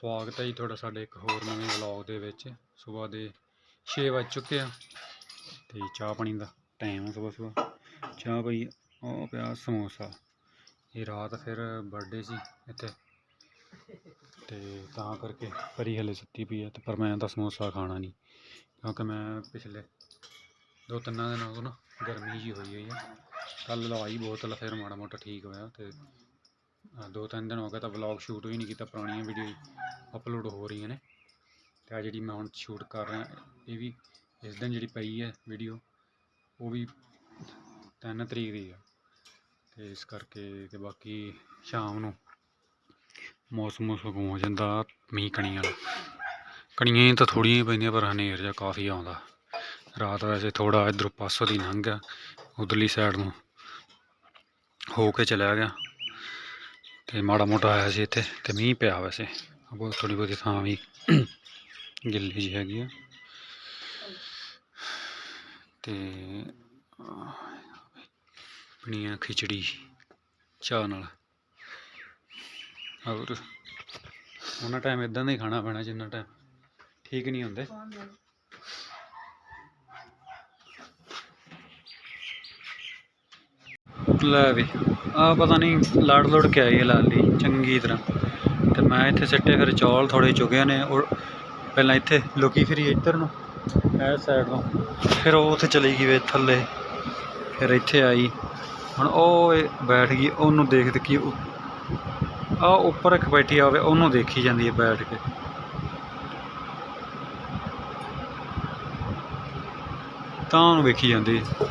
ਸਵਾਗਤ ਹੈ ਜੀ ਤੁਹਾਡਾ ਸਾਡੇ ਇੱਕ ਹੋਰ ਨਵੇਂ ਵਲੌਗ ਦੇ ਵਿੱਚ। ਸਵੇਰ ਦੇ 6 ਵੱਜ ਚੁੱਕੇ ਆ ਤੇ ਚਾਹ ਪਾਣੀ ਦਾ ਟਾਈਮ ਆ ਸਵੇਰ ਸਵੇਰ। ਚਾਹ ਪਈ ਉਹ ਪਿਆ ਸਮੋਸਾ। ਇਹ ਰਾਤ ਫਿਰ ਬਰਥਡੇ ਸੀ ਇੱਥੇ। ਤੇ ਤਾਂ ਕਰਕੇ ਪਰੀ ਹਲੇ ਸੁੱਤੀ ਪਈ ਹੈ ਤੇ ਪਰ ਮੈਂ ਤਾਂ ਸਮੋਸਾ ਖਾਣਾ ਨਹੀਂ। ਕਿਉਂਕਿ ਮੈਂ ਪਿਛਲੇ ਦੋ ਤਿੰਨਾਂ ਦਿਨਾਂ ਤੋਂ ਨਾ ਗਰਮੀ ਜੀ ਹੋਈ ਹੋਈ ਆ। ਕੱਲ ਲਵਾਈ ਬੋਤਲ, ਫਿਰ ਮਾੜਾ ਮੋਟਾ ਠੀਕ ਹੋਇਆ ਤੇ ਦੋ ਤਿੰਨ ਦਿਨ ਹੋ ਗਏ ਤਾਂ ਵਲੌਗ ਸ਼ੂਟ ਹੀ ਨਹੀਂ ਕੀਤਾ, ਪੁਰਾਣੀਆਂ ਵੀਡੀਓ ਅਪਲੋਡ ਹੋ ਰਹੀਆਂ ਨੇ। ਤੇ ਆ ਜਿਹੜੀ ਮੈਂ ਹੁਣ ਸ਼ੂਟ ਕਰ ਰਿਹਾ, ਇਹ ਵੀ ਇਸ ਦਿਨ ਜਿਹੜੀ ਪਈ ਹੈ ਵੀਡੀਓ ਉਹ ਵੀ 3 ਤਰੀਕ ਦੀ ਆ। ਤੇ ਇਸ ਕਰਕੇ ਤੇ ਬਾਕੀ ਸ਼ਾਮ ਨੂੰ ਮੌਸਮ ਸੁਗਮ ਹੋ ਜਾਂਦਾ ਮੀਂਹ ਕਣੀਆਂ ਕਣੀਆਂ ਹੀ ਤਾਂ ਥੋੜ੍ਹੀਆਂ ਹੀ ਪੈਂਦੀਆਂ, ਪਰ ਹਨੇਰ ਜਿਹਾ ਕਾਫੀ ਆਉਂਦਾ। ਰਾਤ ਵੈਸੇ ਥੋੜਾ ਇਧਰੋਂ ਪਾਸੋਂ ਦੀ ਲੰਘ ਗਿਆ, ਉਧਰਲੀ ਸਾਈਡ ਨੂੰ ਹੋ ਕੇ ਚਲਿਆ ਗਿਆ। ਤੇ ਮਾੜਾ ਮੋਟਾ ਆਇਆ ਸੀ ਇੱਥੇ ਤੇ ਮੀਂਹ ਪਿਆ ਵੈਸੇ। ਬਹੁਤ ਥੋੜੀ ਬਹੁਤੀ ਥਾਂ ਵੀ ਗਿੱਲੀ ਜਿਹੀ ਹੈਗੀ ਆ। ਤੇ ਆਹ, ਖਿਚੜੀ ਚਾਹ ਨਾਲ। ਹੋਰ ਉਹਨਾਂ ਟਾਈਮ ਇਦਾਂ ਦਾ ਹੀ ਖਾਣਾ ਪੈਣਾ ਜਿੰਨਾ ਟਾਈਮ ਠੀਕ ਨਹੀਂ ਹੁੰਦੇ। ਲੈ ਵੀ। ਆ ਪਤਾ ਨਹੀਂ ਲੜ ਲੜ ਕੇ ਆਈ ਹੈ ਲਾਲੀ, ਚੰਗੀ ਤਰ੍ਹਾਂ। ਤੇ ਮੈਂ ਇੱਥੇ ਸਿੱਟੇ ਫਿਰ ਚੌਲ ਥੋੜੇ ਚੁਗੇ ਨੇ ਔਰ ਪਹਿਲਾਂ ਇੱਥੇ, ਲੁਕੀ ਫਿਰੀ ਇੱਧਰ ਨੂੰ ਇਸ ਸਾਈਡ ਤੋਂ। ਫਿਰ ਉਹ ਉੱਥੇ ਚਲੀ ਗਈ ਵੇ ਥੱਲੇ। ਫਿਰ ਇੱਥੇ ਆਈ। ਹੁਣ ਉਹ ਬੈਠ ਗਈ, ਉਹਨੂੰ ਦੇਖਦੇ ਕੀ ਆ ਉੱਪਰ ਇੱਕ ਬੈਠੀ ਆਵੇ ਉਹਨੂੰ ਦੇਖੀ ਜਾਂਦੀ ਹੈ ਬੈਠ ਕੇ। ਤਾਂ ਉਹਨੂੰ ਵੇਖੀ ਜਾਂਦੀ ਹੈ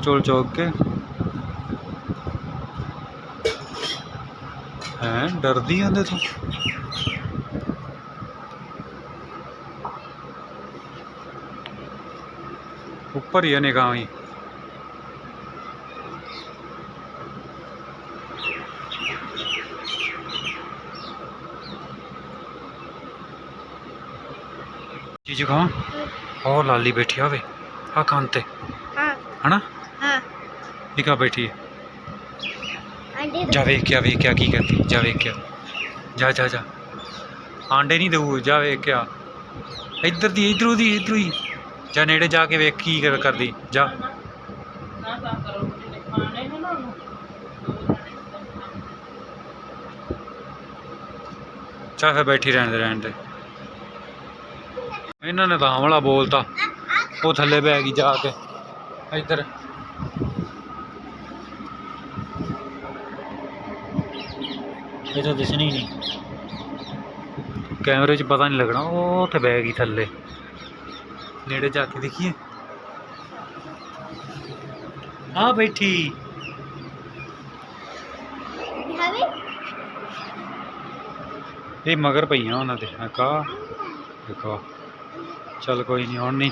ਚੌਲ ਚੌਲ ਚੌਕ ਕੇ। ਹੈ ਡਰਦੀ ਆਂਦੇ ਤੂੰ? ਉੱਪਰ ਹੀ ਨਿਗਾਹ ਹੀ। ਚੀਜ਼ ਖਾਂ ਉਹ ਲਾਲੀ ਬੈਠੀ ਆਵੇ ਆ ਕੰਨ ਤੇ। हाँ ਹਨਾ? ਨਿਕਾ ਬੈਠੀ ਹੈ। ਜਾ ਵੇਖ ਕੇ ਵੇਖ ਕੇ ਕੀ ਕਰਦੀ ਜਾ ਵੇਖ ਕੇ ਜਾ ਜਾ ਜਾ। ਆਂਡੇ ਨਹੀਂ ਦਊ ਜਾ ਵੇਖ ਕੇ ਇੱਧਰ ਦੀ ਇੱਧਰੋਂ ਦੀ ਇੱਧਰੋਂ ਹੀ। ਜਾ ਨੇੜੇ ਜਾ ਕੇ ਵੇਖ ਕੀ ਕਰਦੀ ਜਾ। ਚਾ ਫੇ ਬੈਠੀ ਰਹਿਣ ਦੇ ਰਹਿਣ ਦੇ। ਇਹਨਾਂ ਨੇ ਤਾਂ ਹਮਲਾ ਬੋਲਤਾ। ਉਹ ਥੱਲੇ ਬੈ ਗਈ ਜਾ ਕੇ। ਇੱਧਰ। ਇਹ ਤਾਂ ਦਿਸਣੀ ਨਹੀਂ। ਕੈਮਰੇ 'ਚ ਪਤਾ ਨਹੀਂ ਲੱਗਣਾ ਉਹ ਉੱਥੇ ਬੈ ਗਈ ਥੱਲੇ। ਨੇੜੇ ਜਾ ਕੇ ਦੇਖੀਏ। ਆ ਬੈਠੀ। ਇਹ ਮਗਰ ਪਈਆਂ ਉਹਨਾਂ ਦੇ ਹਾਂ ਕਾ ਦੇਖੋ। ਚੱਲ ਕੋਈ ਨਹੀਂ ਹੁਣ ਨਹੀਂ।